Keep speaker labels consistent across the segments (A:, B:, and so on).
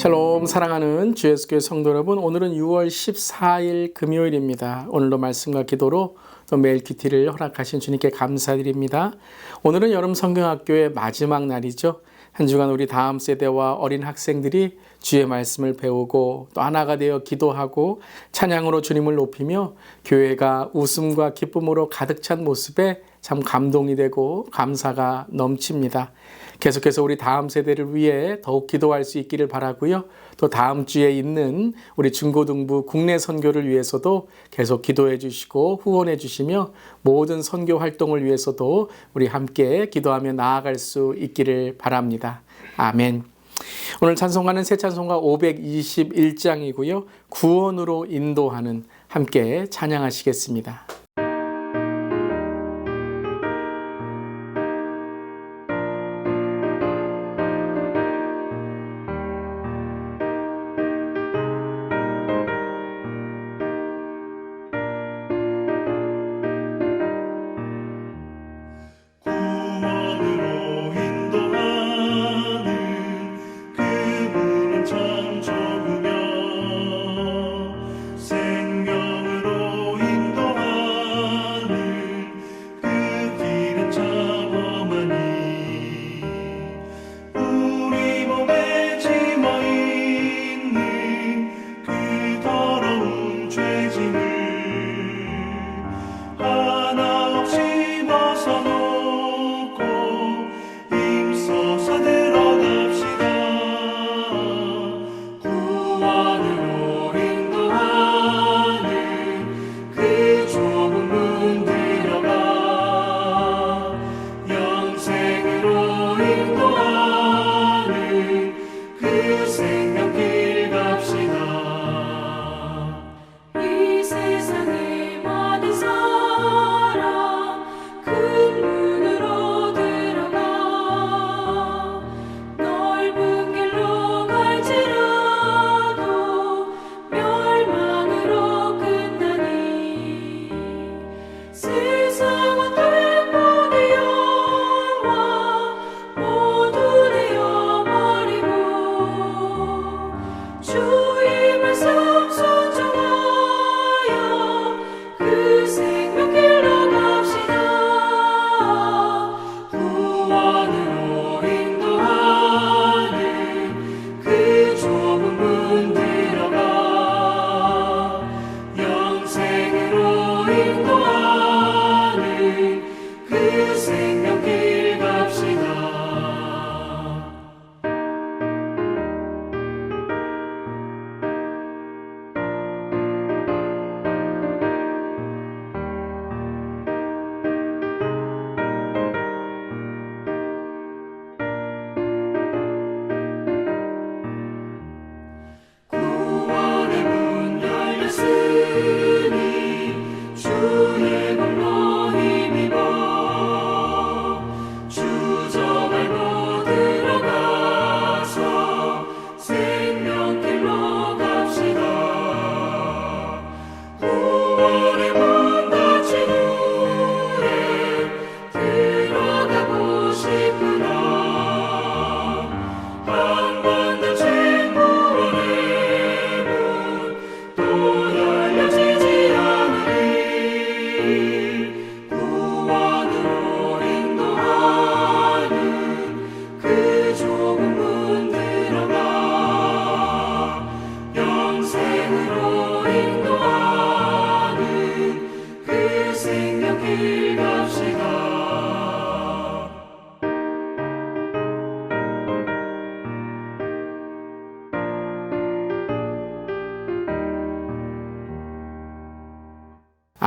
A: 샬롬 사랑하는 주 예수교회 성도 여러분 오늘은 6월 14일 금요일입니다. 오늘도 말씀과 기도로 또 매일 큐티를 허락하신 주님께 감사드립니다. 오늘은 여름 성경학교의 마지막 날이죠. 한 주간 우리 다음 세대와 어린 학생들이 주의 말씀을 배우고 또 하나가 되어 기도하고 찬양으로 주님을 높이며 교회가 웃음과 기쁨으로 가득 찬 모습에 참 감동이 되고 감사가 넘칩니다. 계속해서 우리 다음 세대를 위해 더욱 기도할 수 있기를 바라고요. 또 다음 주에 있는 우리 중고등부 국내 선교를 위해서도 계속 기도해 주시고 후원해 주시며 모든 선교 활동을 위해서도 우리 함께 기도하며 나아갈 수 있기를 바랍니다. 아멘. 오늘 찬송가는 새 찬송가 521장이고요. 구원으로 인도하는 함께 찬양하시겠습니다.
B: 그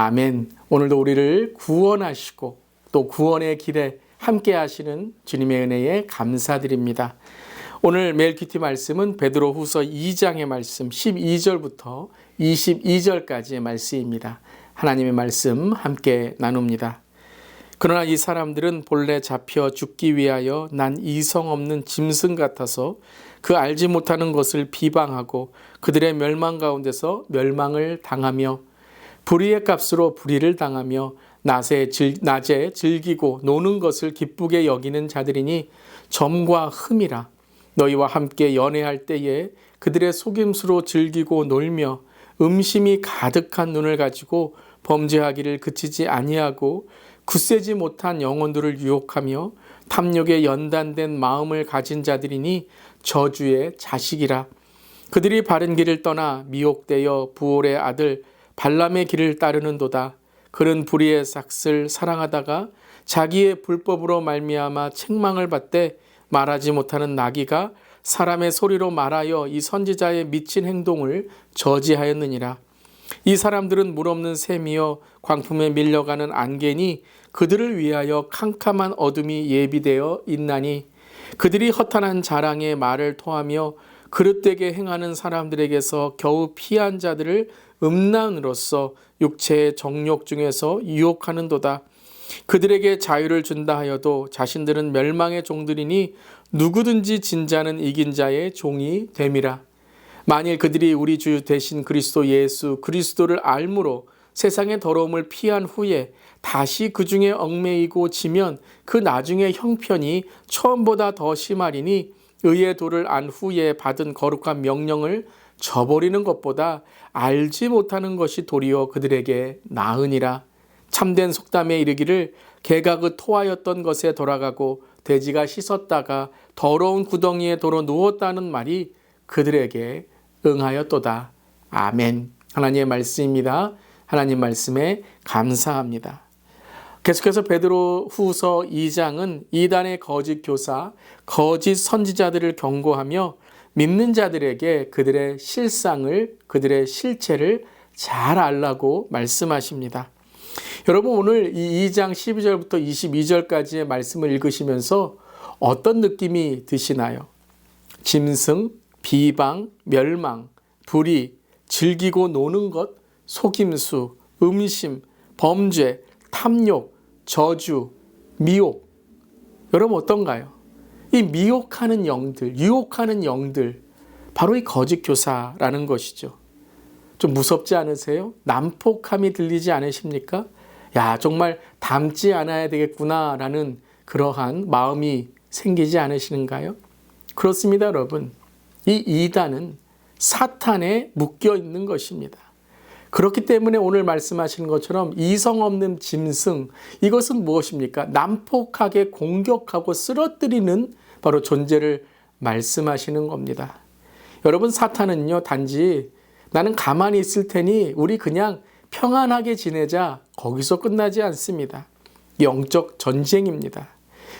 A: 아멘. 오늘도 우리를 구원하시고 또 구원의 길에 함께 하시는 주님의 은혜에 감사드립니다. 오늘 멜키티 말씀은 베드로 후서 2장의 말씀 12절부터 22절까지의 말씀입니다. 하나님의 말씀 함께 나눕니다. 그러나 이 사람들은 본래 잡혀 죽기 위하여 난 이성 없는 짐승 같아서 그 알지 못하는 것을 비방하고 그들의 멸망 가운데서 멸망을 당하며 불의의 값으로 불의를 당하며 낮에, 즐, 낮에 즐기고 노는 것을 기쁘게 여기는 자들이니 점과 흠이라. 너희와 함께 연애할 때에 그들의 속임수로 즐기고 놀며 음심이 가득한 눈을 가지고 범죄하기를 그치지 아니하고 굳세지 못한 영혼들을 유혹하며 탐욕에 연단된 마음을 가진 자들이니 저주의 자식이라. 그들이 바른 길을 떠나 미혹되어 부올의 아들 발람의 길을 따르는도다. 그는 불의의 삭을 사랑하다가 자기의 불법으로 말미암아 책망을 받되 말하지 못하는 나귀가 사람의 소리로 말하여 이 선지자의 미친 행동을 저지하였느니라. 이 사람들은 물 없는 샘이여 광풍에 밀려가는 안개니 그들을 위하여 캄캄한 어둠이 예비되어 있나니 그들이 허탄한 자랑의 말을 토하며 그릇되게 행하는 사람들에게서 겨우 피한 자들을 음란으로서 육체의 정욕 중에서 유혹하는도다. 그들에게 자유를 준다 하여도 자신들은 멸망의 종들이니 누구든지 진자는 이긴 자의 종이 됨이라. 만일 그들이 우리 주 대신 그리스도 예수 그리스도를 알므로 세상의 더러움을 피한 후에 다시 그 중에 얽매이고 지면 그 나중에 형편이 처음보다 더 심하리니 의의 도를 안 후에 받은 거룩한 명령을 저버리는 것보다 알지 못하는 것이 도리어 그들에게 나으니라 참된 속담에 이르기를 개가 그 토하였던 것에 돌아가고 돼지가 씻었다가 더러운 구덩이에 도로 누웠다는 말이 그들에게 응하였도다. 아멘. 하나님의 말씀입니다. 하나님 말씀에 감사합니다. 계속해서 베드로 후서 2장은 이단의 거짓 교사, 거짓 선지자들을 경고하며 믿는 자들에게 그들의 실상을, 그들의 실체를 잘 알라고 말씀하십니다. 여러분 오늘 이 2장 12절부터 22절까지의 말씀을 읽으시면서 어떤 느낌이 드시나요? 짐승, 비방, 멸망, 불의, 즐기고 노는 것, 속임수, 음심, 범죄, 탐욕, 저주, 미혹. 여러분 어떤가요? 이 미혹하는 영들, 유혹하는 영들, 바로 이 거짓 교사라는 것이죠. 좀 무섭지 않으세요? 난폭함이 들리지 않으십니까? 야, 정말 닮지 않아야 되겠구나라는 그러한 마음이 생기지 않으시는가요? 그렇습니다, 여러분. 이 이단은 사탄에 묶여 있는 것입니다. 그렇기 때문에 오늘 말씀하시는 것처럼 이성 없는 짐승, 이것은 무엇입니까? 난폭하게 공격하고 쓰러뜨리는 바로 존재를 말씀하시는 겁니다. 여러분, 사탄은요, 단지 나는 가만히 있을 테니 우리 그냥 평안하게 지내자 거기서 끝나지 않습니다. 영적 전쟁입니다.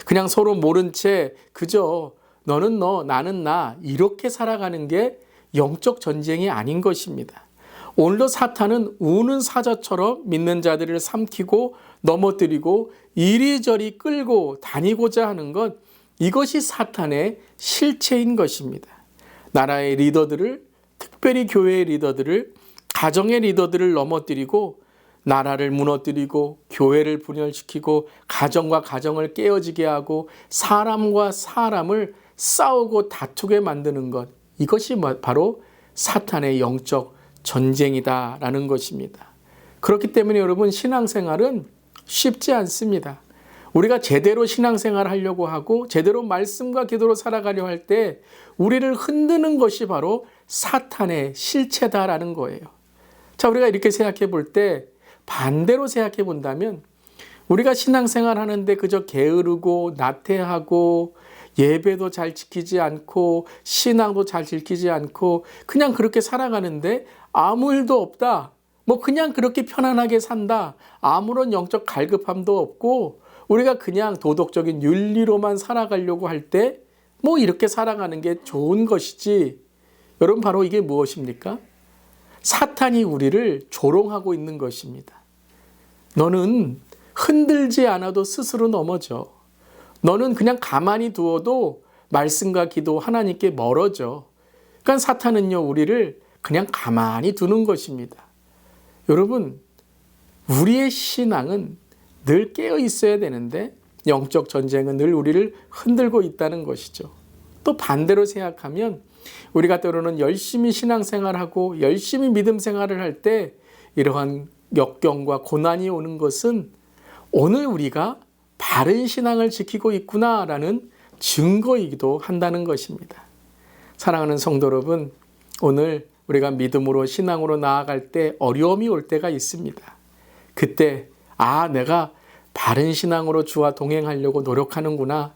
A: 그냥 서로 모른 채 그저 너는 너, 나는 나 이렇게 살아가는 게 영적 전쟁이 아닌 것입니다. 오늘도 사탄은 우는 사자처럼 믿는 자들을 삼키고 넘어뜨리고 이리저리 끌고 다니고자 하는 것 이것이 사탄의 실체인 것입니다. 나라의 리더들을 특별히 교회의 리더들을 가정의 리더들을 넘어뜨리고 나라를 무너뜨리고 교회를 분열시키고 가정과 가정을 깨어지게 하고 사람과 사람을 싸우고 다투게 만드는 것 이것이 뭐- 바로 사탄의 영적 전쟁이다라는 것입니다. 그렇기 때문에 여러분 신앙생활은 쉽지 않습니다. 우리가 제대로 신앙생활 하려고 하고 제대로 말씀과 기도로 살아가려 할 때 우리를 흔드는 것이 바로 사탄의 실체다라는 거예요. 자, 우리가 이렇게 생각해 볼 때 반대로 생각해 본다면 우리가 신앙생활 하는데 그저 게으르고 나태하고 예배도 잘 지키지 않고 신앙도 잘 지키지 않고 그냥 그렇게 살아가는데 아무 일도 없다. 뭐 그냥 그렇게 편안하게 산다. 아무런 영적 갈급함도 없고 우리가 그냥 도덕적인 윤리로만 살아가려고 할 때 뭐 이렇게 살아가는 게 좋은 것이지. 여러분 바로 이게 무엇입니까? 사탄이 우리를 조롱하고 있는 것입니다. 너는 흔들지 않아도 스스로 넘어져. 너는 그냥 가만히 두어도 말씀과 기도 하나님께 멀어져. 그러니까 사탄은요, 우리를 그냥 가만히 두는 것입니다. 여러분, 우리의 신앙은 늘 깨어 있어야 되는데 영적 전쟁은 늘 우리를 흔들고 있다는 것이죠. 또 반대로 생각하면 우리가 때로는 열심히 신앙생활하고 열심히 믿음 생활을 할 때 이러한 역경과 고난이 오는 것은 오늘 우리가 바른 신앙을 지키고 있구나라는 증거이기도 한다는 것입니다. 사랑하는 성도 여러분, 오늘 우리가 믿음으로 신앙으로 나아갈 때 어려움이 올 때가 있습니다. 그때 아 내가 바른 신앙으로 주와 동행하려고 노력하는구나.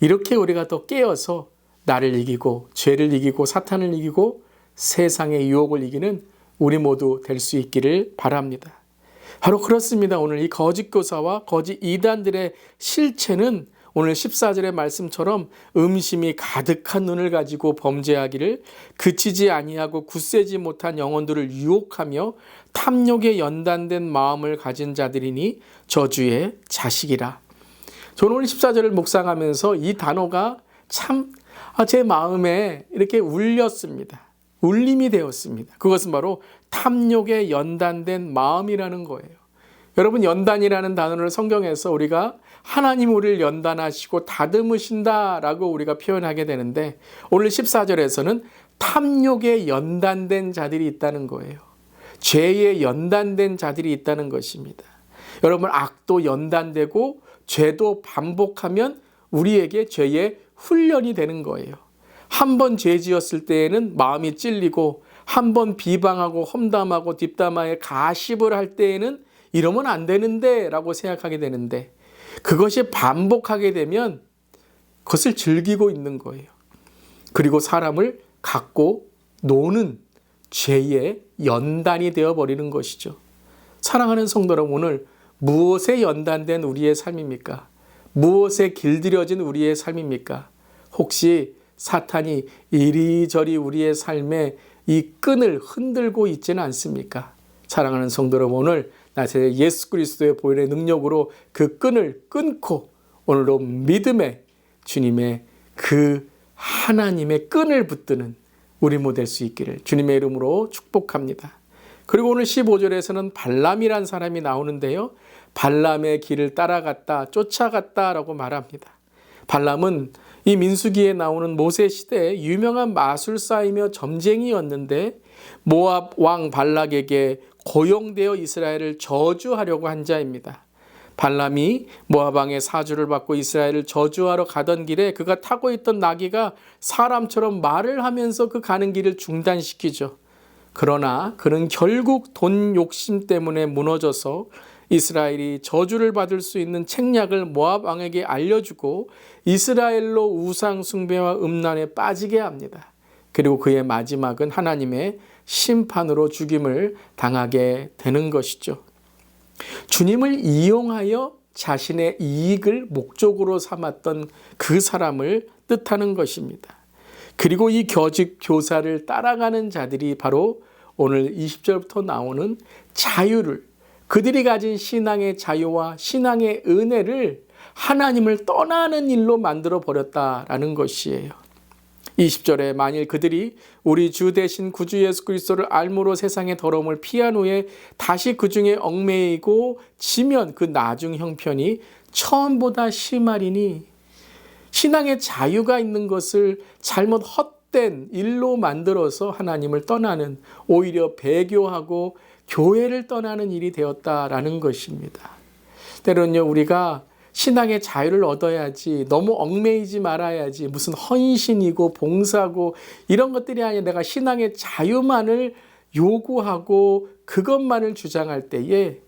A: 이렇게 우리가 더 깨어서 나를 이기고 죄를 이기고 사탄을 이기고 세상의 유혹을 이기는 우리 모두 될 수 있기를 바랍니다. 바로 그렇습니다. 오늘 이 거짓 교사와 거짓 이단들의 실체는 오늘 14절의 말씀처럼 음심이 가득한 눈을 가지고 범죄하기를 그치지 아니하고 굳세지 못한 영혼들을 유혹하며 탐욕에 연단된 마음을 가진 자들이니 저주의 자식이라. 저는 오늘 14절을 묵상하면서 이 단어가 참 제 마음에 이렇게 울렸습니다. 울림이 되었습니다. 그것은 바로 탐욕에 연단된 마음이라는 거예요. 여러분 연단이라는 단어를 성경에서 우리가 하나님 우리를 연단하시고 다듬으신다라고 우리가 표현하게 되는데 오늘 14절에서는 탐욕에 연단된 자들이 있다는 거예요. 죄에 연단된 자들이 있다는 것입니다. 여러분 악도 연단되고 죄도 반복하면 우리에게 죄의 훈련이 되는 거예요. 한 번 죄 지었을 때에는 마음이 찔리고 한 번 비방하고 험담하고 뒷담화에 가십을 할 때에는 이러면 안 되는데 라고 생각하게 되는데 그것이 반복하게 되면 그것을 즐기고 있는 거예요. 그리고 사람을 갖고 노는 죄의 연단이 되어 버리는 것이죠. 사랑하는 성도 여러분, 오늘 무엇에 연단된 우리의 삶입니까? 무엇에 길들여진 우리의 삶입니까? 혹시 사탄이 이리저리 우리의 삶에 이 끈을 흔들고 있지는 않습니까? 사랑하는 성도 여러분, 오늘 나의 예수 그리스도의 보혈의 능력으로 그 끈을 끊고 오늘도 믿음의 주님의 그 하나님의 끈을 붙드는 우리 모될 수 있기를 주님의 이름으로 축복합니다. 그리고 오늘 15절에서는 발람이란 사람이 나오는데요. 발람의 길을 따라갔다, 쫓아갔다라고 말합니다. 발람은 이 민수기에 나오는 모세 시대의 유명한 마술사이며 점쟁이였는데 모압 왕 발락에게 고용되어 이스라엘을 저주하려고 한 자입니다. 발람이 모압 왕의 사주를 받고 이스라엘을 저주하러 가던 길에 그가 타고 있던 나귀가 사람처럼 말을 하면서 그 가는 길을 중단시키죠. 그러나 그는 결국 돈 욕심 때문에 무너져서 이스라엘이 저주를 받을 수 있는 책략을 모압 왕에게 알려주고 이스라엘로 우상 숭배와 음란에 빠지게 합니다. 그리고 그의 마지막은 하나님의 심판으로 죽임을 당하게 되는 것이죠. 주님을 이용하여 자신의 이익을 목적으로 삼았던 그 사람을 뜻하는 것입니다. 그리고 이 거짓 교사를 따라가는 자들이 바로 오늘 20절부터 나오는 자유를 그들이 가진 신앙의 자유와 신앙의 은혜를 하나님을 떠나는 일로 만들어 버렸다라는 것이에요. 20절에 만일 그들이 우리 주 대신 구주 예수 그리스도를 알므로 세상의 더러움을 피한 후에 다시 그 중에 얽매이고 지면 그 나중 형편이 처음보다 심하리니 신앙의 자유가 있는 것을 잘못 헛된 일로 만들어서 하나님을 떠나는 오히려 배교하고 교회를 떠나는 일이 되었다라는 것입니다. 때로는요 우리가 신앙의 자유를 얻어야지 너무 얽매이지 말아야지 무슨 헌신이고 봉사고 이런 것들이 아니라 내가 신앙의 자유만을 요구하고 그것만을 주장할 때에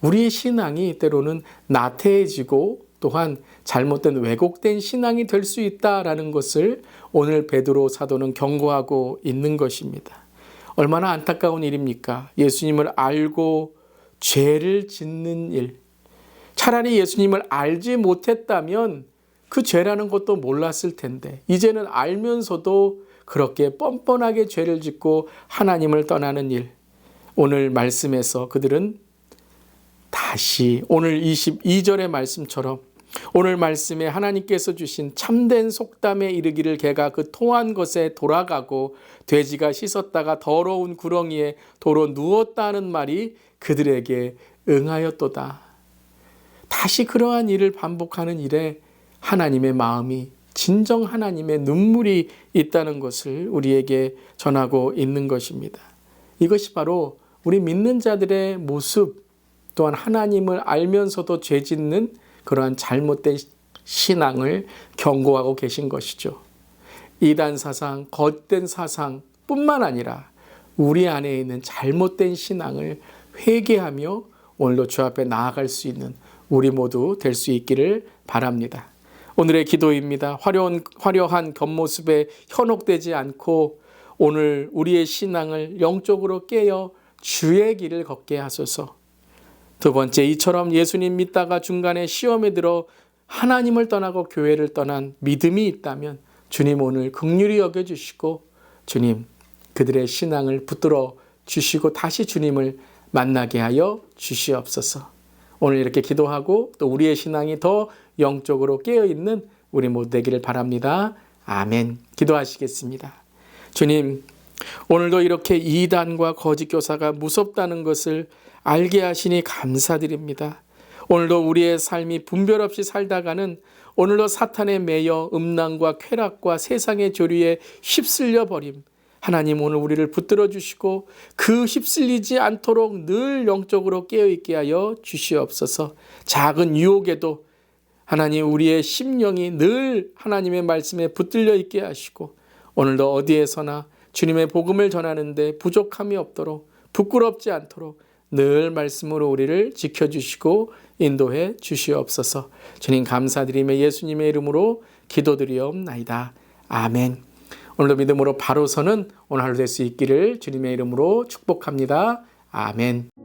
A: 우리의 신앙이 때로는 나태해지고 또한 잘못된 왜곡된 신앙이 될 수 있다라는 것을 오늘 베드로 사도는 경고하고 있는 것입니다. 얼마나 안타까운 일입니까? 예수님을 알고 죄를 짓는 일. 차라리 예수님을 알지 못했다면 그 죄라는 것도 몰랐을 텐데, 이제는 알면서도 그렇게 뻔뻔하게 죄를 짓고 하나님을 떠나는 일. 오늘 말씀에서 그들은 다시 오늘 22절의 말씀처럼 오늘 말씀에 하나님께서 주신 참된 속담에 이르기를 개가 그 토한 것에 돌아가고 돼지가 씻었다가 더러운 구렁이에 도로 누웠다는 말이 그들에게 응하였도다. 다시 그러한 일을 반복하는 일에 하나님의 마음이 진정 하나님의 눈물이 있다는 것을 우리에게 전하고 있는 것입니다. 이것이 바로 우리 믿는 자들의 모습 또한 하나님을 알면서도 죄 짓는 그러한 잘못된 신앙을 경고하고 계신 것이죠. 이단 사상, 겉된 사상 뿐만 아니라 우리 안에 있는 잘못된 신앙을 회개하며 오늘도 주 앞에 나아갈 수 있는 우리 모두 될 수 있기를 바랍니다. 오늘의 기도입니다. 화려한, 화려한 겉모습에 현혹되지 않고 오늘 우리의 신앙을 영적으로 깨어 주의 길을 걷게 하소서. 두 번째, 이처럼 예수님 믿다가 중간에 시험에 들어 하나님을 떠나고 교회를 떠난 믿음이 있다면 주님 오늘 극률이 여겨주시고 주님 그들의 신앙을 붙들어 주시고 다시 주님을 만나게 하여 주시옵소서. 오늘 이렇게 기도하고 또 우리의 신앙이 더 영적으로 깨어 있는 우리 모두 되기를 바랍니다. 아멘. 기도하시겠습니다. 주님, 오늘도 이렇게 이단과 거짓 교사가 무섭다는 것을 알게 하시니 감사드립니다. 오늘도 우리의 삶이 분별 없이 살다가는 오늘도 사탄에 매여 음란과 쾌락과 세상의 조류에 휩쓸려 버림. 하나님 오늘 우리를 붙들어 주시고 그 휩쓸리지 않도록 늘 영적으로 깨어 있게 하여 주시옵소서. 작은 유혹에도 하나님 우리의 심령이 늘 하나님의 말씀에 붙들려 있게 하시고 오늘도 어디에서나 주님의 복음을 전하는데 부족함이 없도록 부끄럽지 않도록 늘 말씀으로 우리를 지켜 주시고 인도해 주시옵소서. 주님 감사드리며 예수님의 이름으로 기도드리옵나이다. 아멘. 오늘도 믿음으로 바로 서는 오늘 하루 될 수 있기를 주님의 이름으로 축복합니다. 아멘.